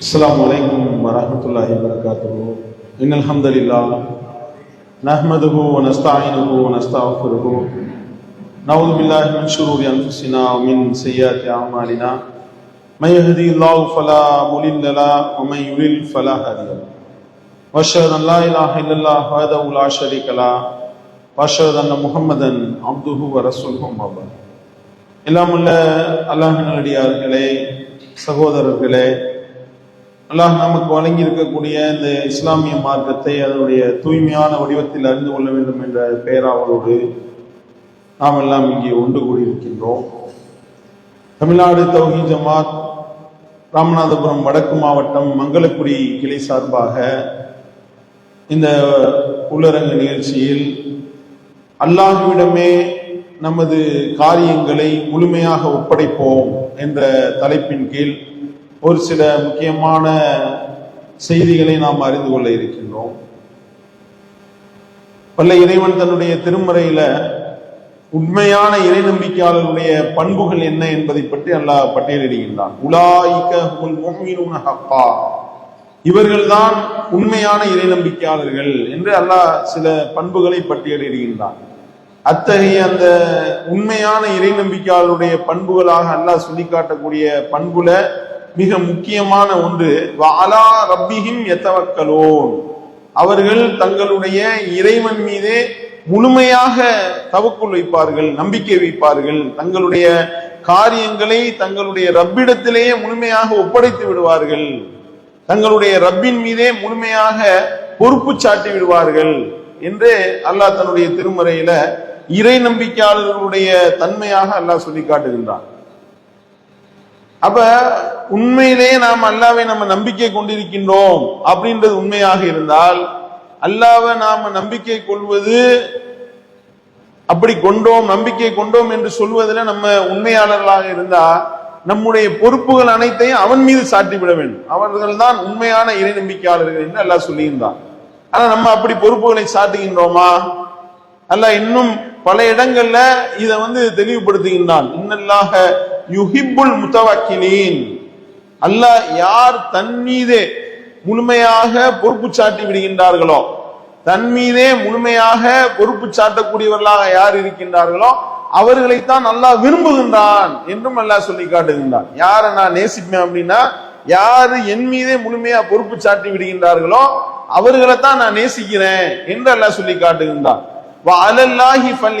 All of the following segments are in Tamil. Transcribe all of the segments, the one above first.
السلام عليكم ورحمة الله وبركاته إن الحمد لله نحمده ونستعينه ونستغفره نعوذ بالله من شرور أنفسنا ومن سيئات أعمالنا من يهدي الله فلا مضل له ومن يضلل فلا هادي له وأشهد أن لا إله إلا الله وحده لا شريك له وأشهد أن محمدا عبده ورسوله أما بعد எல்லாம் உள்ள அல்லாஹினுடைய சகோதரர்களே அல்லாஹ் நமக்கு வழங்கி இருக்கக்கூடிய இந்த இஸ்லாமிய மார்க்கத்தை அதனுடைய தூய்மையான வடிவத்தில் அறிந்து கொள்ள வேண்டும் என்ற பெயராவலோடு நாம் எல்லாம் இங்கே ஒன்று கூடியிருக்கின்றோம். தமிழ்நாடு தௌஹி ஜமாத் ராமநாதபுரம் வடக்கு மாவட்டம் மங்களக்குடி கிளை சார்பாக இந்த உள்ளரங்க நிகழ்ச்சியில் அல்லாஹுவிடமே நமது காரியங்களை முழுமையாக ஒப்படைப்போம் என்ற தலைப்பின் கீழ் ஒரு சில முக்கியமான செய்திகளை நாம் அறிந்து கொள்ள இருக்கின்றோம். பல்ல இறைவன் தன்னுடைய திருமறையில உண்மையான இறை நம்பிக்கையாளர்களுடைய பண்புகள் என்ன என்பதை பற்றி அல்லாஹ் பட்டியலிடுகின்றான். உலாயிக்க உல் இவர்கள்தான் உண்மையான இறை நம்பிக்கையாளர்கள் என்று அல்லாஹ் சில பண்புகளை பட்டியலிடுகின்றான். அத்தகைய அந்த உண்மையான இறை நம்பிக்கையாளருடைய பண்புகளாக அல்லாஹ் சொல்லிக்காட்டக்கூடிய பண்புல மிக முக்கியமான ஒன்று வாலா ரப்பிஹிம் எத்தவக்கலோன் அவர்கள் தங்களுடைய இறைவன் மீதே முழுமையாக தவக்குள் வைப்பார்கள் நம்பிக்கை வைப்பார்கள். தங்களுடைய காரியங்களை தங்களுடைய ரப்பிடத்திலேயே முழுமையாக ஒப்படைத்து விடுவார்கள். தங்களுடைய ரப்பின் மீதே முழுமையாக பொறுப்பு சாட்டி விடுவார்கள் என்று அல்லாஹ் தன்னுடைய திருமறையில இறை நம்பிக்கையாளர்களுடைய தன்மையாக அல்லாஹ் சொல்லி காட்டுகின்றான். அப்ப உண்மையிலே நாம் அல்லாவை நம்ம நம்பிக்கை கொண்டிருக்கின்றோம் அப்படின்றது உண்மையாக இருந்தால் அல்லாவை நாம நம்பிக்கை கொள்வது அப்படி கொண்டோம் நம்பிக்கை கொண்டோம் என்று சொல்வதில் நம்ம உண்மையாளர்களாக இருந்தா நம்முடைய பொறுப்புகள் அனைத்தையும் அவன் மீது சாட்டிவிட வேண்டும். அவர்கள் தான் உண்மையான இறை நம்பிக்கையாளர்கள் என்று அல்லாஹ் சொல்லியிருந்தான். ஆனா நம்ம அப்படி பொறுப்புகளை சாட்டுகின்றோமா? அல்ல இன்னும் பல இடங்கள்ல இதை வந்து தெளிவுபடுத்துகின்றான். இன்னல்லாக யுஹிப்புல் முத்தவக்கிலீன் அல்லாஹ் யார் தன் மீதே முழுமையாக பொறுப்பு சாட்டி விடுகின்றார்களோ தன் மீதே முழுமையாக பொறுப்பு சாட்டக்கூடியவர்களாக யார் இருக்கின்றார்களோ அவர்களைத்தான் நல்லா விரும்புகின்றான் என்றும் அல்லாஹ் சொல்லி காட்டுகின்றான். யாரை நான் நேசிப்பேன் அப்படின்னா யாரு என் மீதே முழுமையா பொறுப்பு சாட்டி விடுகின்றார்களோ அவர்களைத்தான் நான் நேசிக்கிறேன் என்று அல்லாஹ் சொல்லி காட்டுகின்றான். அலல்லாஹி ஃபல்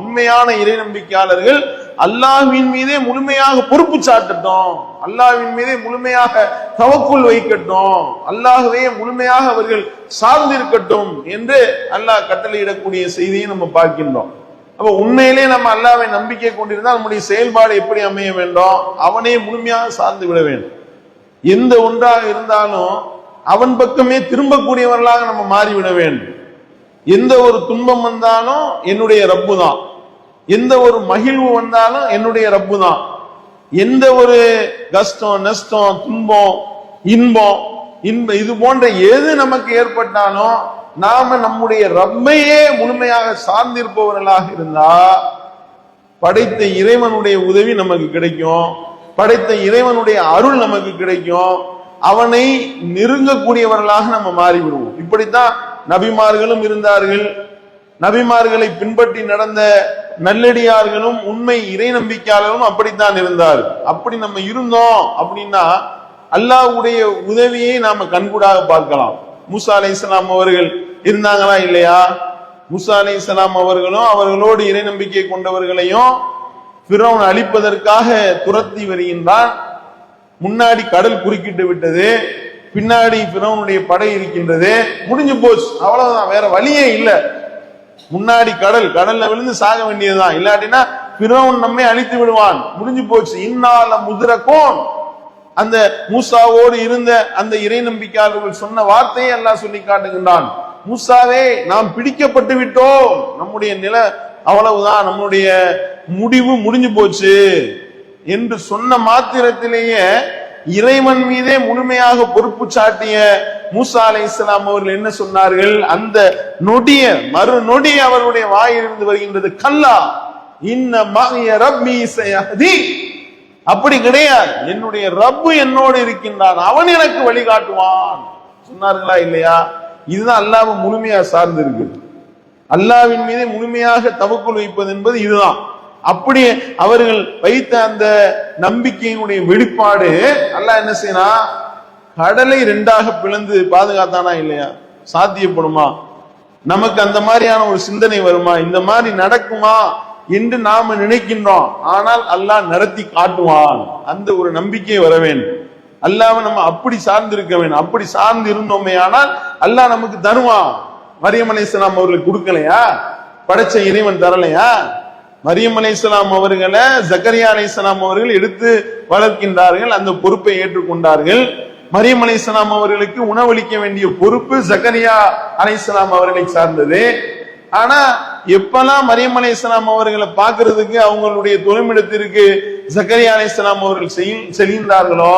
உண்மையான இறை நம்பிக்கையாளர்கள் அல்லாஹ்வின் மீதே முழுமையாக பொறுப்பு சாட்டட்டும். அல்லாஹ்வின் மீதே முழுமையாக தவக்குள் வைக்கட்டும். அல்லாஹ்வே முழுமையாக அவர்கள் சார்ந்திருக்கட்டும் என்று அல்லாஹ் கட்டளையிடக்கூடிய செய்தியை நம்ம பார்க்கின்றோம். அப்ப உண்மையிலே நம்ம அல்லாவை நம்பிக்கை கொண்டிருந்தால் நம்முடைய செயல்பாடு எப்படி அமைய வேண்டும்? அவனே முழுமையாக சார்ந்து விட வேண்டும். எந்த ஒன்றாக இருந்தாலும் அவன் பக்கமே திரும்பக்கூடியவர்களாக நம்ம மாறிவிட வேண்டும். எந்த ஒரு துன்பம் வந்தாலும் என்னுடைய ரப்பு தான் எந்த ஒரு மகிழ்வு வந்தாலும் என்னுடைய ரப்பு தான் எந்த ஒரு கஷ்டம் நஷ்டம் துன்பம் இன்பம் இன்ப இது போன்ற எது நமக்கு ஏற்பட்டாலும் நாம நம்முடைய ரப்பையே முழுமையாக சார்ந்திருப்பவர்களாக இருந்தா படைத்த இறைவனுடைய உதவி நமக்கு கிடைக்கும். படைத்த இறைவனுடைய அருள் நமக்கு கிடைக்கும். அவனை நெருங்கக்கூடியவர்களாக நம்ம மாறிவிடுவோம். இப்படித்தான் நபிமார்களும் இருந்தார்கள். நபிமார்களை பின்பற்றி நடந்த நல்லடியார்களும் உண்மை இறை நம்பிக்கையாளரும் அப்படித்தான் இருந்தார். அப்படி நம்ம இருந்தோம் அப்படின்னா அல்லாஹ்வுடைய உதவியை நாம கண்கூடாக பார்க்கலாம். மூசா அலை இஸ்லாம் அவர்கள் இருந்தாங்களா இல்லையா? மூசா அலை இஸ்லாம் அவர்களும் அவர்களோடு இறை நம்பிக்கை கொண்டவர்களையும் பிறவன் அழிப்பதற்காக துரத்தி வருகின்றான் முன்னாடி கடல் குறுக்கிட்டு விட்டது. பின்னாடி பிறவனுடைய படை இருக்கின்றது. முடிஞ்சு போச்சு. அவ்வளவுதான். வேற வழியே இல்லை. முன்னாடி கடல் கடல்ல விழுந்து சாக வேண்டியதுதான். இல்லாட்டினா பிறவன் நம்மை அழித்து விடுவான். முடிஞ்சு போச்சு. இன்னால முதிரக்கோன். அந்த மூசாவோடு இருந்த அந்த இறை நம்பிக்கையாளர்கள் சொன்ன வார்த்தையை எல்லாம் சொல்லி காட்டுகின்றான். மூசாவே நாம் பிடிக்கப்பட்டு விட்டோம். நம்முடைய நில அவ்வளவுதான். நம்முடைய முடிவு முடிஞ்சு போச்சு. என்று சொன்ன மாத்திரத்திலேயே இறைவன் மீதே முழுமையாக பொறுப்பு சாட்டிய மூசா அலை இஸ்லாம் அவர்கள் என்ன சொன்னார்கள்? அந்த நொடிய மறு நொடி அவருடைய வாயிலிருந்து வருகின்றது கல்லா இன்ன அப்படி கிடையாது. என்னுடைய ரப்பு என்னோடு இருக்கின்றான் அவன் எனக்கு வழிகாட்டுவான். சொன்னார்களா இல்லையா? இதுதான் அல்லாஹ் முழுமையா சார்ந்திருக்கு அல்லாவின் மீது முழுமையாக தவக்குள் வைப்பது என்பது இதுதான். அப்படி அவர்கள் வைத்த அந்த நம்பிக்கையினுடைய வெளிப்பாடு அல்லாஹ் என்ன செய்யணும் கடலை ரெண்டாக பிளந்து பாதுகாத்தானா இல்லையா? சாத்தியப்படுமா? நமக்கு அந்த மாதிரியான ஒரு சிந்தனை வருமா? இந்த மாதிரி நடக்குமா என்று நாம நினைக்கின்றோம். ஆனால் அல்லாஹ் நடத்தி காட்டுவான். அந்த ஒரு நம்பிக்கை வர வேண்டும். நம்ம அப்படி சார்ந்து இருக்க வேண்டும். அப்படி சார்ந்து இருந்தோமே ஆனால் அல்லாஹ் நமக்கு தருவான். மரியமனேசன் நாம் அவர்களுக்கு கொடுக்கலையா? படைச்ச இறைவன் தரலையா? மரியம் அலைஹிஸ்ஸலாம் அவர்களை ஜக்கரியா அலைஹிஸ்ஸலாம் அவர்கள் எடுத்து வளர்க்கின்றார்கள் அந்த பொறுப்பை ஏற்றுக்கொண்டார்கள். மரியம் அலைஹிஸ்ஸலாம் அவர்களுக்கு உணவளிக்க வேண்டிய பொறுப்பு ஜக்கரியா அலைஹிஸ்ஸலாம் அவர்களை சார்ந்தது. ஆனா எப்பெல்லாம் மரியம் அலைஹிஸ்ஸலாம் அவர்களை பார்க்கறதுக்கு அவங்களுடைய தொழுமிடத்திற்கு ஜக்கரியா அலைஹிஸ்ஸலாம் அவர்கள் செய்- செல்கின்றார்களோ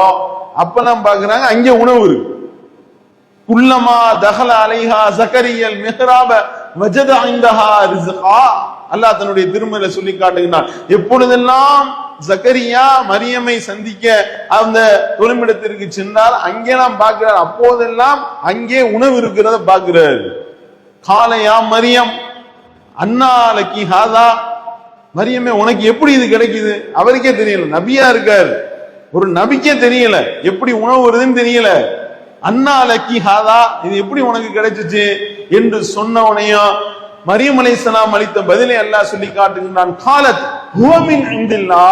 அப்பெல்லாம் பாக்குறாங்க அங்கே உணவு இருக்கு. குள்ளமா தகல அலைஹா ஜக்கரியல் மிஹ்ராப வஜத ஐந்தஹா ரிஸ்கா. அல்லாஹ் தன்னுடைய திருமலை சொல்லி காட்டுகிறான் எப்பொழுதெல்லாம் ஜக்கரியா மரியமை சந்திக்க அந்த தொழுமிடத்திற்கு சென்றால் அங்கே நாம் பார்க்கிறார். அப்போதெல்லாம் அங்கே உணவு இருக்கிறத பார்க்கிறார். காலையா மரியம்? அண்ணாலக்கி ஹாதா? மரியமே உனக்கு எப்படி இது கிடைக்குது? அவருக்கே தெரியல. நபியா இருக்கார். ஒரு நபிக்கே தெரியல. எப்படி உணவு வருதுன்னு தெரியல. அண்ணா லக்கி ஹாதா இது எப்படி உனக்கு கிடைச்சிச்சு? என்று சொன்னவனையும் மரியம் அலைஹிஸ்ஸலாம் அளித்த பதிலை அல்லாஹ் சொல்லி காட்டுகின்றான். காலத் ஹுவமின் இந்தில்லா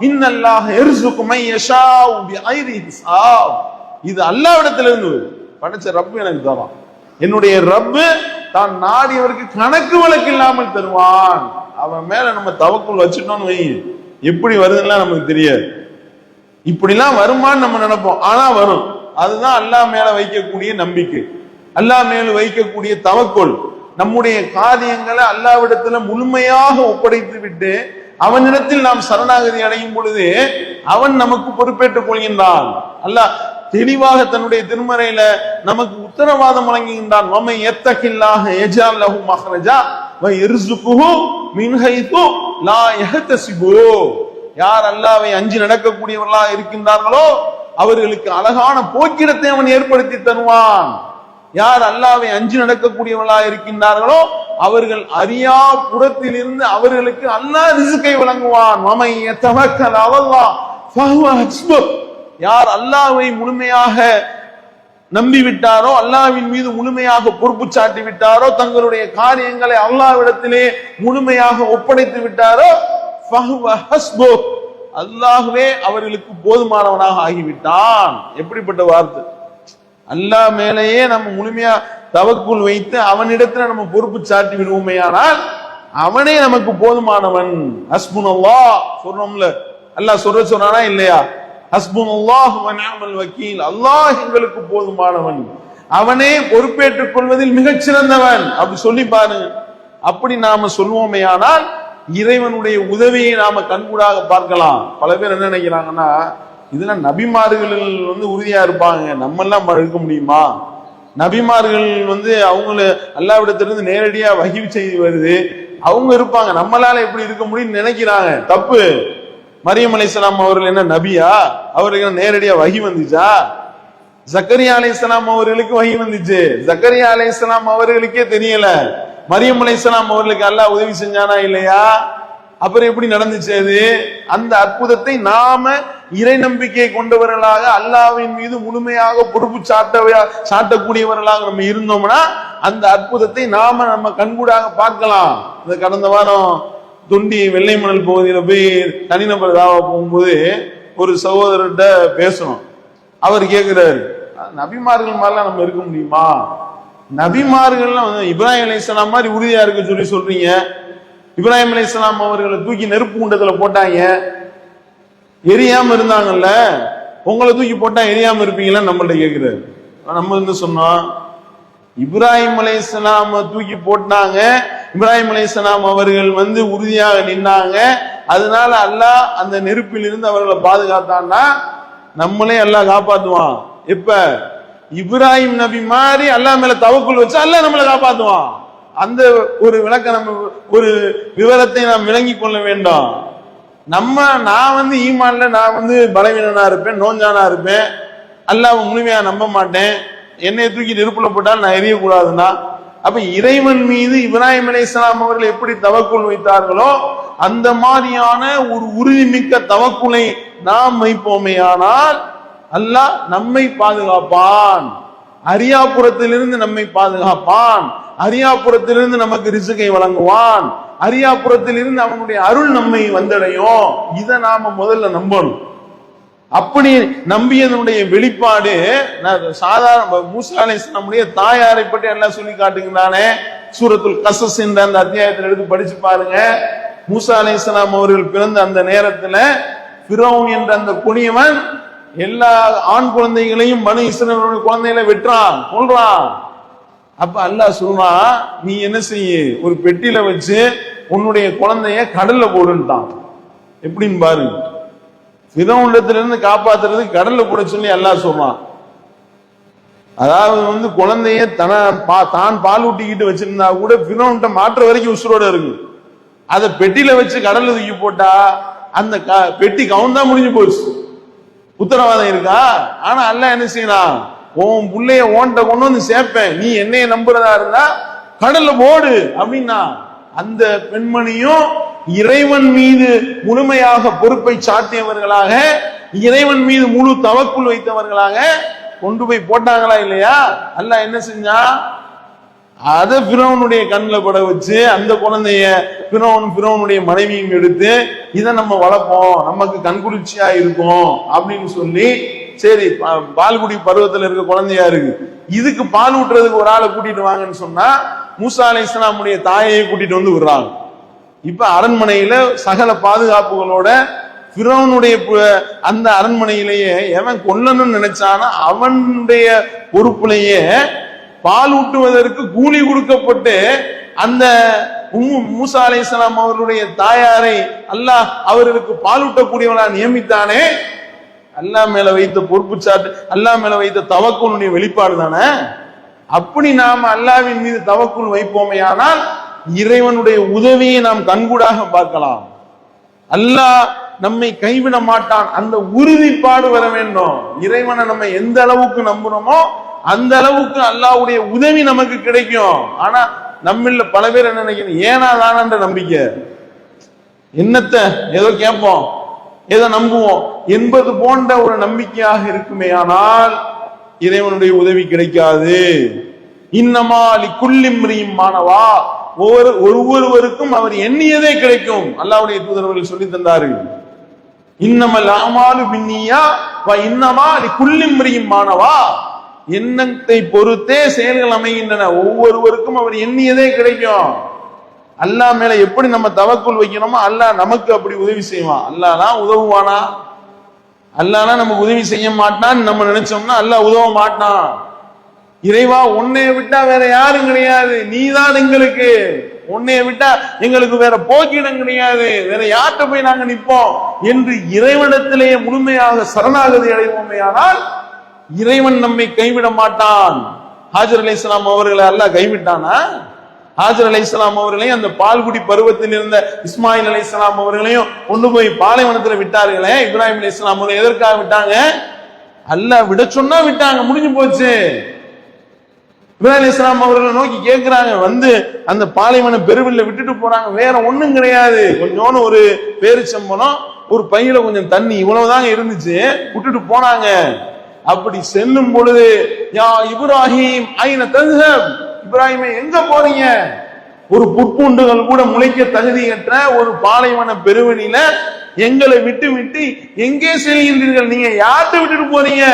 இன்னல்லாஹ் எர்சுக்குமை யஷா உபி ஐரி ஹிசாப். இது அல்லாஹ்விடத்திலிருந்து இருந்து படைச்ச ரப்பு எனக்கு தரான் என்னுடைய ரப்பு தான் நாடியவருக்கு கணக்கு வழக்கு இல்லாமல் தருவான். அவன் மேல நம்ம தவக்குள் வச்சுட்டோம்னு வை. எப்படி வருதுன்னா நமக்கு தெரியாது. இப்படிலாம் வருமான்னு நம்ம நினைப்போம். ஆனா வரும். அதுதான் அல்லாஹ் மேல வைக்கக்கூடிய நம்பிக்கை. அல்லாஹ் மேல வைக்கக்கூடிய தவக்கொள் நம்முடைய காரியங்களை அல்லாவிடத்துல முழுமையாக ஒப்படைத்து விட்டு அவனிடத்தில் நாம் சரணாகதி அடையும் பொழுது அவன் நமக்கு பொறுப்பேற்றுக் கொள்கின்றான். அல்லாஹ் தெளிவாக தன்னுடைய திருமறையில நமக்கு உத்தரவாதம் வழங்குகின்றான். வமை எத்தகில்லாக எஜால் லஹு மஹ்ரஜா வை இர்சுகுஹு மின் லா யஹ்தசிபு யார் அல்லாவை அஞ்சு நடக்கக்கூடியவர்களாக இருக்கின்றார்களோ அவர்களுக்கு அழகான போக்கிடத்தை அவன் ஏற்படுத்தி தருவான். யார் அல்லாவை அஞ்சு நடக்கக்கூடியவர்களாக இருக்கின்றார்களோ அவர்கள் அறியா புறத்தில் இருந்து அவர்களுக்கு அல்லாஹ் ரிசுக்கை வழங்குவான். தவக்கல் யார் அல்லாவை முழுமையாக நம்பி விட்டாரோ அல்லாஹ்வின் மீது முழுமையாக பொறுப்பு சாட்டி விட்டாரோ தங்களுடைய காரியங்களை அல்லாவிடத்திலே முழுமையாக ஒப்படைத்து விட்டாரோ அல்லாகவே அவர்களுக்கு போதுமானவனாக ஆகிவிட்டான். எப்படிப்பட்ட வார்த்தை? அல்லாஹ் மேலேயே நம்ம முழுமையா தவக்குள் வைத்து அவனிடத்துல நம்ம பொறுப்பு சாட்டி விடுவோமேயானால் அவனே நமக்கு போதுமானவன். ஹஸ்புன் அல்லாஹ் சொல்றோம்ல அல்லாஹ் சொல்ற சொன்னானா இல்லையா? ஹஸ்புன் அல்லாஹ் வக்கீல். அல்லாஹ் எங்களுக்கு போதுமானவன். அவனே பொறுப்பேற்றுக் கொள்வதில் மிகச் சிறந்தவன் அப்படி சொல்லி பாருங்க. அப்படி நாம சொல்வோமேயானால் இறைவனுடைய உதவியை நாம கண்கூடாக பார்க்கலாம். பல பேர் என்ன நினைக்கிறாங்கன்னா இதெல்லாம் நபிமார்கள் வந்து உறுதியா இருப்பாங்க. நம்ம எல்லாம் இருக்க முடியுமா? நபிமார்கள் வந்து அவங்கள அல்லாவிடத்திலிருந்து நேரடியா வகி செய்தி வருது. அவங்க இருப்பாங்க. நம்மளால எப்படி இருக்க முடியும்னு நினைக்கிறாங்க. தப்பு. மரியம் அலைஹிஸ்ஸலாம் அவர்கள் என்ன நபியா? அவருக்கு நேரடியா வகி வந்துச்சா? ஜக்கரியா அலைஹிஸ்ஸலாம் அவர்களுக்கு வகி வந்துச்சு. ஜக்கரியா அலைஹிஸ்ஸலாம் அவர்களுக்கே தெரியல. மரியம் அலைசலாம் அவர்களுக்கு அல்லாஹ் உதவி செஞ்சானா இல்லையா? அப்புறம் எப்படி நடந்துச்சு அது? அந்த அற்புதத்தை நாம இறை நம்பிக்கை கொண்டவர்களாக அல்லாவின் மீது முழுமையாக பொறுப்பு சாட்டவையா சாட்டக்கூடியவர்களாக நம்ம இருந்தோம்னா அந்த அற்புதத்தை நாம நம்ம கண்கூடாக பார்க்கலாம். இந்த கடந்த வாரம் துண்டி வெள்ளை மணல் பகுதியில போய் தனிநபர் தாவா போகும்போது ஒரு சகோதரர்கிட்ட பேசணும் அவர் கேட்கிறாரு நபிமார்கள் மாதிரிலாம் நம்ம இருக்க முடியுமா? நபிமார்கள்லாம் வந்து இப்ராஹிம் இஸ்லாம் மாதிரி உறுதியா இருக்க சொல்லி சொல்றீங்க. இப்ராஹிம் அலைஹிஸ்ஸலாம் அவர்களை தூக்கி நெருப்பு குண்டத்துல போட்டாங்க. எரியாம இருந்தாங்கல்ல? உங்களை தூக்கி போட்டா எரியாம இருப்பீங்களா நம்மள்ட்ட கேக்குறாரு. நம்ம வந்து சொன்னோம் இப்ராஹிம் அலைஹிஸ்ஸலாம் தூக்கி போட்டாங்க. இப்ராஹிம் அலைஹிஸ்ஸலாம் அவர்கள் வந்து உறுதியாக நின்னாங்க. அதனால அல்லாஹ் அந்த நெருப்பில் இருந்து அவர்களை பாதுகாத்தான்னா நம்மளே எல்லாம் காப்பாத்துவான். எப்ப? இப்ராஹிம் நபி மாதிரி அல்லாஹ் மேல தவக்குள் வச்சு அல்லாஹ் நம்மளை காப்பாத்துவான். அந்த ஒரு விளக்க நம்ம ஒரு விவரத்தை நாம் விளங்கி கொள்ள வேண்டும். நம்ம நான் வந்து ஈமான்ல நான் வந்து பலவீனனா இருப்பேன் நோஞ்சானா இருப்பேன். அல்லாஹ் முழுமையா நம்ப மாட்டேன். என்னை தூக்கி நெருப்புல போட்டால் நான் எரியக்கூடாதுன்னா. அப்ப இறைவன் மீது இப்ராஹிம் அலைஹிஸ்ஸலாம் அவர்கள் எப்படி தவக்குள் வைத்தார்களோ அந்த மாதிரியான ஒரு உறுதிமிக்க தவக்குலை நாம் வைப்போமேயானால் அல்லாஹ் நம்மை பாதுகாப்பான். அரியாபுரத்திலிருந்து நம்மை பாதுகாப்பான். அரியாபுரத்திலிருந்து நமக்கு ரிசுகை வழங்குவான். அரியாபுரத்திலிருந்து அவனுடைய அருள் நம்மை வந்தடையும். இதை நாம முதல்ல நம்பணும். அப்படி நம்பியதனுடைய வெளிப்பாடு நான் சாதாரண மூசா தாயாரை பற்றி எல்லாம் சொல்லி காட்டுகிறானே சூரத்துல் கசஸ் என்ற அந்த அத்தியாயத்தில் எடுத்து படிச்சு பாருங்க. மூசா அவர்கள் பிறந்த அந்த நேரத்துல பிரவுன் என்ற அந்த குனியவன் எல்லா ஆண் குழந்தைகளையும் மனு இஸ்ரேலுடைய குழந்தைகளை வெட்டுறான் கொள்றான் அப்ப அல்லாஹ் சொல்றான் நீ என்ன செய்ய? ஒரு பெட்டியில வச்சு உன்னுடைய குழந்தைய கடல்ல போடுன்ட்டான். எப்படின்னு பாருங்க இருந்து காப்பாத்துறது கடல்ல போட சொல்லி அல்லாஹ் சொல்றான். அதாவது வந்து குழந்தைய தன பா- தான் பால் ஊட்டிக்கிட்டு வச்சிருந்தா கூட பிறவன்கிட்ட மாற்ற வரைக்கும் உசுரோட இருக்கு. அதை பெட்டியில வச்சு கடல்ல தூக்கி போட்டா அந்த க- பெட்டி கவுந்தா முடிஞ்சு போச்சு உத்தரவாதம் இருக்கா? ஆனா அல்ல என்ன செய்யலாம் உன் பிள்ளைய ஓன்ட்ட கொண்டு வந்து சேர்ப்பேன். நீ என்னைய நம்புறதா இருந்தா கடல்ல போடு அப்படின்னா அந்த பெண்மணியும் இறைவன் மீது முழுமையாக பொறுப்பை சாட்டியவர்களாக இறைவன் மீது முழு தவக்குள் வைத்தவர்களாக கொண்டு போய் போட்டாங்களா இல்லையா? அல்ல என்ன செஞ்சா அதை பிறவனுடைய கண்ணில் பட வச்சு அந்த குழந்தைய பிறவன் பிறவனுடைய மனைவியும் எடுத்து இதை நம்ம வளர்ப்போம் நமக்கு கண்குளிர்ச்சியா இருக்கும் அப்படின்னு சொல்லி சரி பா- பால்குடி பருவத்துல இருக்க குழந்தையா இருக்கு. இதுக்கு பால் ஊட்டுறதுக்கு ஒரு ஆளை கூட்டிட்டு வாங்கன்னு சொன்னா மூசா அலை இஸ்லாமுடைய தாயை கூட்டிட்டு வந்து விடுறாங்க. இப்ப அரண்மனையில சகல பாதுகாப்புகளோட பிறவனுடைய அந்த அரண்மனையிலேயே எவன் கொல்லணும்னு நினைச்சானா அவனுடைய பொறுப்புலேயே பால் ஊட்டுவதற்கு கூலி கொடுக்கப்பட்டு அந்த மூசா மூசா இஸ்லாம் அவருடைய தாயாரை அல்லாஹ் அவர்களுக்கு பால் ஊட்டக்கூடியவனா நியமித்தானே? அல்லாஹ் மேல வைத்த பொறுப்பு சாட்டு அல்லாஹ் மேல வைத்த தவக்குனுடைய வெளிப்பாடு தானே? அப்படி நாம் அல்லாவின் மீது தவக்குள் வைப்போமே ஆனால் இறைவனுடைய உதவியை நாம் கண்கூடாக பார்க்கலாம். அல்லாஹ் நம்மை கைவிட மாட்டான். அந்த உறுதிப்பாடு வர வேண்டும். இறைவனை நம்ம எந்த அளவுக்கு நம்புறோமோ அந்த அளவுக்கு அல்லாஹ்வுடைய உதவி நமக்கு கிடைக்கும். ஆனா நம்மள பல பேர் என்ன நினைக்கணும்? ஏனா தானன்ற நம்பிக்கை. என்னத்தை? ஏதோ கேட்போம். ஏதோ நம்புவோம். என்பது போன்ற ஒரு நம்பிக்கையாக இருக்குமே ஆனால் இறைவனுடைய உதவி கிடைக்காது. இன்னமா குள்ளிம்ரியும் மாணவா? ஒவ்வொரு ஒவ்வொருவருக்கும் அவர் எண்ணியதே கிடைக்கும். அல்லாவுடைய தூதரவர்கள் சொல்லி தந்தார்கள். இன்னமல் ஆமாலு பின்னியா? இன்னமா குள்ளிம்ரியும் மாணவா? எண்ணத்தை பொறுத்தே செயல்கள் அமைகின்றன. ஒவ்வொருவருக்கும் அவர் எண்ணியதே கிடைக்கும். அல்லாஹ் மேல எப்படி நம்ம தவக்குள் வைக்கணுமோ அல்லாஹ் நமக்கு அப்படி உதவி செய்வான். அல்லாதான் உதவுவானா? அல்லானா நமக்கு உதவி செய்ய மாட்டான்னு நம்ம நினைச்சோம்னா அல்லாஹ் உதவ மாட்டான். இறைவா உன்னைய விட்டா வேற யாரும் கிடையாது. நீதான் எங்களுக்கு. உன்னைய விட்டா எங்களுக்கு வேற போக்கிடம் கிடையாது. வேற யார்கிட்ட போய் நாங்க நிப்போம் என்று இறைவனத்திலேயே முழுமையாக சரணாகதி அடைவோமே ஆனால் இறைவன் நம்மை கைவிட மாட்டான். ஹாஜர் அலைஹிஸ்ஸலாம் அவர்களை அல்லாஹ் கைவிட்டானா? ஹாஜர் அலைஹிஸ்ஸலாம் அவர்களையும் அந்த பால்குடி பருவத்தில் இருந்த இஸ்மாயில் அலைஹிஸ்ஸலாம் அவர்களையும் கொண்டு போய் பாலைவனத்துல விட்டார்களே. இப்ராஹிம் அலைஹிஸ்ஸலாம் அவர்கள் எதற்காக விட்டாங்க? அல்லாஹ் விட சொன்னா விட்டாங்க முடிஞ்சு போச்சு. இப்ராஹிம் இஸ்லாம் அவர்களை நோக்கி கேட்கிறாங்க வந்து அந்த பாலைவன பெருவில் விட்டுட்டு போறாங்க. வேற ஒண்ணும் கிடையாது. கொஞ்சோன்னு ஒரு பேரிச்சம்பளம் ஒரு பையில கொஞ்சம் தண்ணி இவ்வளவுதாங்க இருந்துச்சு. விட்டுட்டு போனாங்க. அப்படி செல்லும் பொழுது யா இப்ராஹிம் ஐன ததுஹப்? இப்ராஹிமே எங்க போறீங்க? ஒரு புட்பூண்டுகள் கூட முளைக்க தகுதியற்ற ஒரு பாலைவன பெருவெளியில எங்களை விட்டு விட்டு எங்கே செல்கின்றீர்கள்? நீங்க யார்கிட்ட விட்டுட்டு போறீங்க?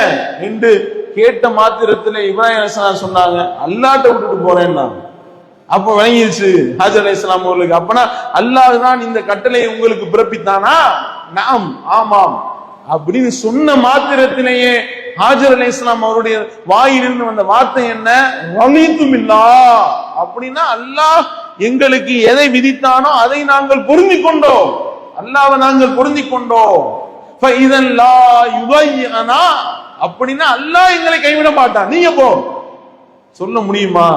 என்று கேட்ட மாத்திரத்துல இப்ராஹிம் அலிஸ்லாம் சொன்னாங்க அல்லாட்ட விட்டுட்டு போறேன்னா அப்ப வணங்கிருச்சு ஹாஜர் அலைஹிஸ்ஸலாம் அவர்களுக்கு. அப்பனா அல்லாஹ் தான் இந்த கட்டளையை உங்களுக்கு பிறப்பித்தானா? நாம் ஆமாம். அப்படின்னு சொன்ன மாத்திரத்திலேயே ஹாஜர் அலைஹிஸ்ஸலாம் அவருடைய வாயிலிருந்து வந்த வார்த்தை என்ன? வலித்தும் இல்லா அப்படின்னா அல்லாஹ் எங்களுக்கு எதை விதித்தானோ அதை நாங்கள் பொருந்தி கொண்டோம். அல்லாவை நாங்கள் பொருந்தி கொண்டோம். அப்படின்னா அல்லாஹ் எங்களை கைவிட மாட்டான். நீங்க போ. சொல்ல முடியுமா?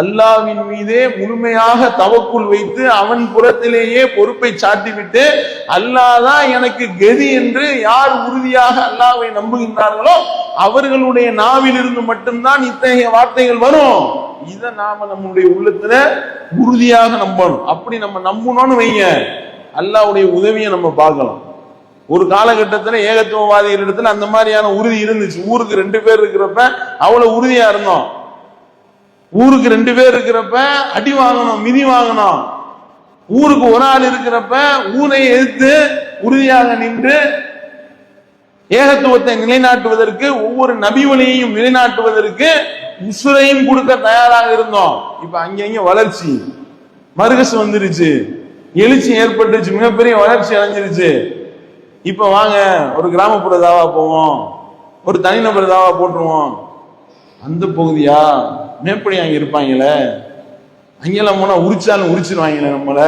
அல்லாவின் மீதே முழுமையாக தவக்குள் வைத்து அவன் புறத்திலேயே பொறுப்பை சாட்டிவிட்டு அல்லாஹ் தான் எனக்கு கதி என்று யார் உறுதியாக அல்லாவை நம்புகின்றார்களோ அவர்களுடைய நாவிலிருந்து மட்டும்தான் இத்தகைய வார்த்தைகள் வரும். இதை நாம நம்முடைய உள்ளத்துல உறுதியாக நம்பணும். அப்படி நம்ம நம்பணும்னு வைங்க. அல்லாவுடைய உதவியை நம்ம பார்க்கலாம். ஒரு காலகட்டத்தில் ஏகத்துவவாதிகள் இடத்துல அந்த மாதிரியான உறுதி இருந்துச்சு. ஊருக்கு ரெண்டு பேர் இருக்கிறப்ப அவ்வளவு உறுதியா இருந்தோம். ஊருக்கு ரெண்டு பேர் இருக்கிறப்ப அடி வாங்கணும் மிதி வாங்கணும். ஊருக்கு ஒரு ஆள் இருக்கிறப்ப ஊரை எதிர்த்து உறுதியாக நின்று ஏகத்துவத்தை நிலைநாட்டுவதற்கு ஒவ்வொரு நபி வழியையும் நிலைநாட்டுவதற்கு உசுரையும் கொடுக்க தயாராக இருந்தோம். இப்ப அங்கங்க வளர்ச்சி. மருகசு வந்துருச்சு. எழுச்சி ஏற்பட்டுச்சு மிகப்பெரிய வளர்ச்சி அடைஞ்சிருச்சு. இப்ப வாங்க ஒரு கிராமப்புற தாவா போவோம். ஒரு தனிநபர் தாவா போட்டுருவோம். அந்த பகுதியா? மேப்படி அங்க இருப்பாங்களே? அங்கெல்லாம் போனா உரிச்சாலும் உரிச்சிருவாங்களே நம்மள?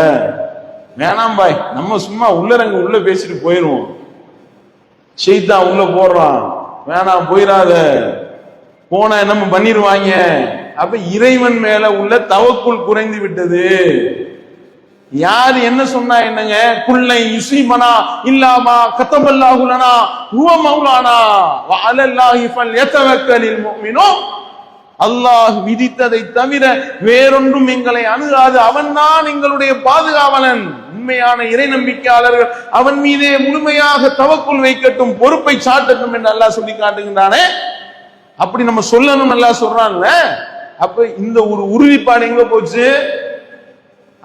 வேணாம் பாய் நம்ம சும்மா உள்ளரங்க உள்ள பேசிட்டு போயிருவோம். செய்தா உள்ள போடுறான். வேணாம் போயிடாத போனா நம்ம பண்ணிருவாங்க. அப்ப இறைவன் மேல உள்ள தவக்குள் குறைந்து விட்டது. யார் என்ன சொன்னா என்னங்க? குள்ளை இசைமனா இல்லாமா கத்தபல்லாஹுலனா ஹுவ மௌலானா வ அலல்லாஹி ஃபல்யதவக்கலில் முஃமினூன். அல்லாஹ் விதித்ததை தவிர வேறொன்றும் எங்களை அணுகாது. அவன் தான் எங்களுடைய பாதுகாவலன். உண்மையான இறை நம்பிக்கையாளர்கள். அவன் மீதே முழுமையாக தவக்குள் வைக்கட்டும் பொறுப்பை சாட்டட்டும் என்று அல்லாஹ் சொல்லி காட்டுகின்றானே. அப்படி நம்ம சொல்லணும் நல்லா சொல்றாங்க அப்ப இந்த ஒரு உறுதிப்பாடு எங்க போச்சு?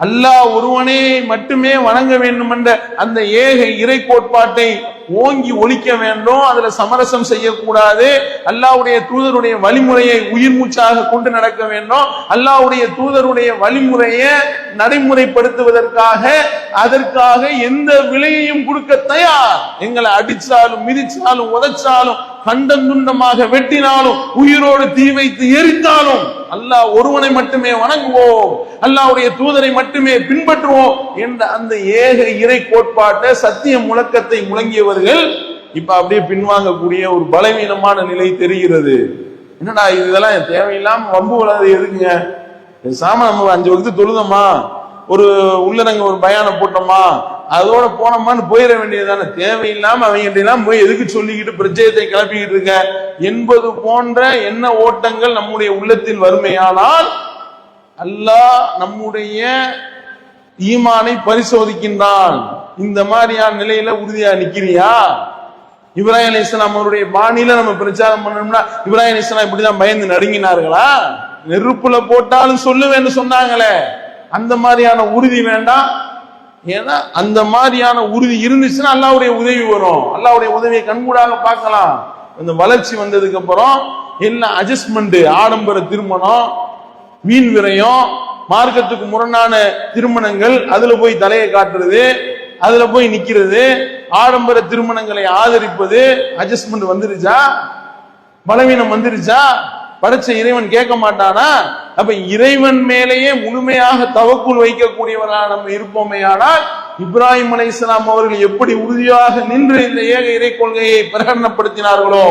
அல்லாஹ் ஒருவனே மட்டுமே வணங்க வேண்டும் என்ற அந்த ஏக இறை கோட்பாட்டை ஓங்கி ஒழிக்க வேண்டும் அதுல சமரசம் செய்யக்கூடாது. அல்லாவுடைய தூதருடைய வழிமுறையை உயிர் மூச்சாக கொண்டு நடக்க வேண்டும் அல்லாவுடைய தூதருடைய வழிமுறையை நடைமுறைப்படுத்துவதற்காக அதற்காக எந்த விலையையும் கொடுக்க தயார். எங்களை அடிச்சாலும் மிதிச்சாலும் உதைச்சாலும் கண்டம் துண்டமாக வெட்டினாலும் உயிரோடு தீ வைத்து எரித்தாலும் அல்லாஹ் ஒருவனை மட்டுமே வணங்குவோம். அல்லாஹ்வுடைய தூதரை மட்டுமே பின்பற்றுவோம் என்ற அந்த ஏக இறை கோட்பாட்டை சத்திய முழக்கத்தை முழங்கியவர்கள் இப்ப அப்படியே பின்வாங்கக்கூடிய ஒரு பலவீனமான நிலை தெரிகிறது. என்னடா இதெல்லாம் தேவையில்லாம வம்பு வளர்றது எதுக்குங்க? பேசாம நம்ம அஞ்சு வகுத்து தொழுதோமா? ஒரு உள்ளரங்க ஒரு பயானம் போட்டோமா? அதோட போனோமான்னு போயிட வேண்டியதுதானே. தேவையில்லாம அவங்க எல்லாம் போய் எதுக்கு சொல்லிக்கிட்டு பிரச்சயத்தை கிளப்பிக்கிட்டு இருக்க? என்பது போன்ற என்ன ஓட்டங்கள் நம்முடைய உள்ளத்தில் வறுமையானால் அல்லாஹ் நம்முடைய ஈமானை பரிசோதிக்கின்றான். இந்த மாதிரியான நிலையில உறுதியா நிக்கிறியா? இப்ராஹிம் அலி இஸ்லாம் அவருடைய பாணியில நம்ம பிரச்சாரம் பண்ணோம்னா இப்ராஹிம் அலி இஸ்லாம் இப்படிதான் பயந்து நடுங்கினார்களா? நெருப்புல போட்டாலும் சொல்லுவேன்னு சொன்னாங்களே. அந்த மாதிரியான உறுதி வேண்டாம். ஏன்னா அந்த மாதிரியான உறுதி இருந்துச்சுன்னா அல்லாவுடைய உதவி வரும். அல்லாவுடைய உதவியை கண்கூடாக பார்க்கலாம். அந்த வளர்ச்சி வந்ததுக்கு அப்புறம் என்ன அட்ஜஸ்ட்மெண்ட் ஆடம்பர திருமணம் மீன் விரயம் மார்க்கத்துக்கு முரணான திருமணங்கள் அதுல போய் தலையை காட்டுறது அதுல போய் நிக்கிறது ஆடம்பர திருமணங்களை ஆதரிப்பது அட்ஜஸ்ட்மெண்ட் வந்துருச்சா? பலவீனம் வந்துருச்சா? படைச்ச இறைவன் கேட்க மாட்டானா? அப்ப இறைவன் மேலேயே முழுமையாக தவக்குள் வைக்கக்கூடியவராக நம்ம இருப்போமே ஆனால் இப்ராஹிம் அலை இஸ்லாம் அவர்கள் எப்படி உறுதியாக நின்று இந்த ஏக இறை கொள்கையை பிரகடனப்படுத்தினார்களோ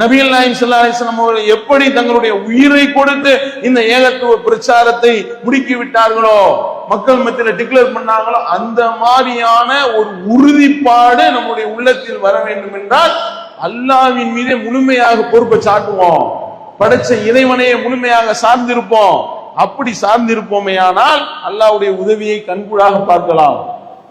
நபிகள் நாயம் சல்லா அலிஸ்லாம் அவர்கள் எப்படி தங்களுடைய உயிரை கொடுத்து இந்த ஏகத்துவ பிரச்சாரத்தை முடுக்கி விட்டார்களோ மக்கள் மத்தியில் டிக்ளேர் பண்ணாங்களோ அந்த மாதிரியான ஒரு உறுதிப்பாடு நம்முடைய உள்ளத்தில் வர வேண்டும் என்றால் அல்லாவின் மீதே முழுமையாக பொறுப்பை சாட்டுவோம். படைச்ச இறைவனையே முழுமையாக சார்ந்திருப்போம். அப்படி சார்ந்திருப்போமே ஆனால் அல்லாவுடைய உதவியை கண்கூடாக பார்க்கலாம்.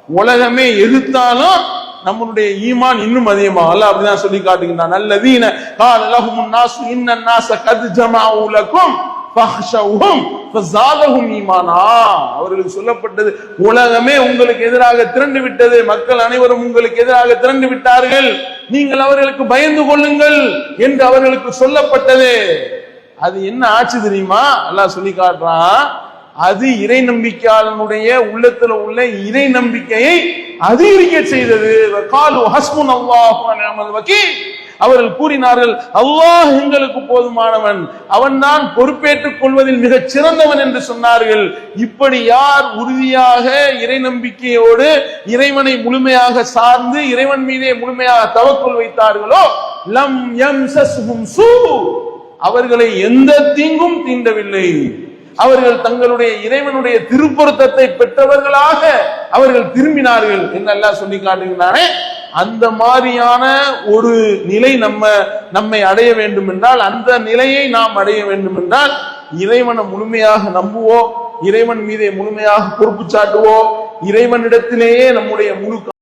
உலகமே எதிர்த்தாலும் நம்மளுடைய ஈமான் இன்னும் அதிகமாகும். அல்ல அப்படிதான் சொல்லி காட்டுகின்றான். நல்லதீன கால் லஹுமுன் நாசு இன்ன நாச கத் ஜமாவுலக்கும் அவர்களுக்கு சொல்லப்பட்டது உலகமே உங்களுக்கு எதிராக திரண்டு விட்டது மக்கள் அனைவரும் உங்களுக்கு எதிராக திரண்டு விட்டார்கள். நீங்கள் அவர்களுக்கு பயந்து கொள்ளுங்கள் என்று அவர்களுக்கு சொல்லப்பட்டது. அது என்ன ஆச்சு தெரியுமா? அல்லாஹ் சொல்லி காட்டுறான் அது இறை நம்பிக்கையாளனுடைய உள்ளத்துல உள்ள இறை நம்பிக்கையை அதிகரிக்க செய்தது. அவர்கள் கூறினார்கள் அல்லாஹ் எங்களுக்கு போதுமானவன். அவன் தான் பொறுப்பேற்றுக் கொள்வதில் மிகச் சிறந்தவன் என்று சொன்னார்கள். இப்படி யார் உறுதியாக இறை நம்பிக்கையோடு இறைவனை முழுமையாக சார்ந்து இறைவன் மீதே முழுமையாக தவக்குள் வைத்தார்களோ? லம் எம் சூ. அவர்களை எந்த தீங்கும் தீண்டவில்லை. அவர்கள் தங்களுடைய இறைவனுடைய திருப்பொருத்தத்தை பெற்றவர்களாக அவர்கள் திரும்பினார்கள். என்று எல்லாம் சொல்லி காட்டுகிறானே அந்த மாதிரியான ஒரு நிலை நம்ம நம்மை அடைய வேண்டும் என்றால் அந்த நிலையை நாம் அடைய வேண்டும் என்றால் இறைவனை முழுமையாக நம்புவோம் இறைவன் மீதே முழுமையாக பொறுப்பு சாட்டுவோம் இறைவனிடத்திலேயே நம்முடைய முழு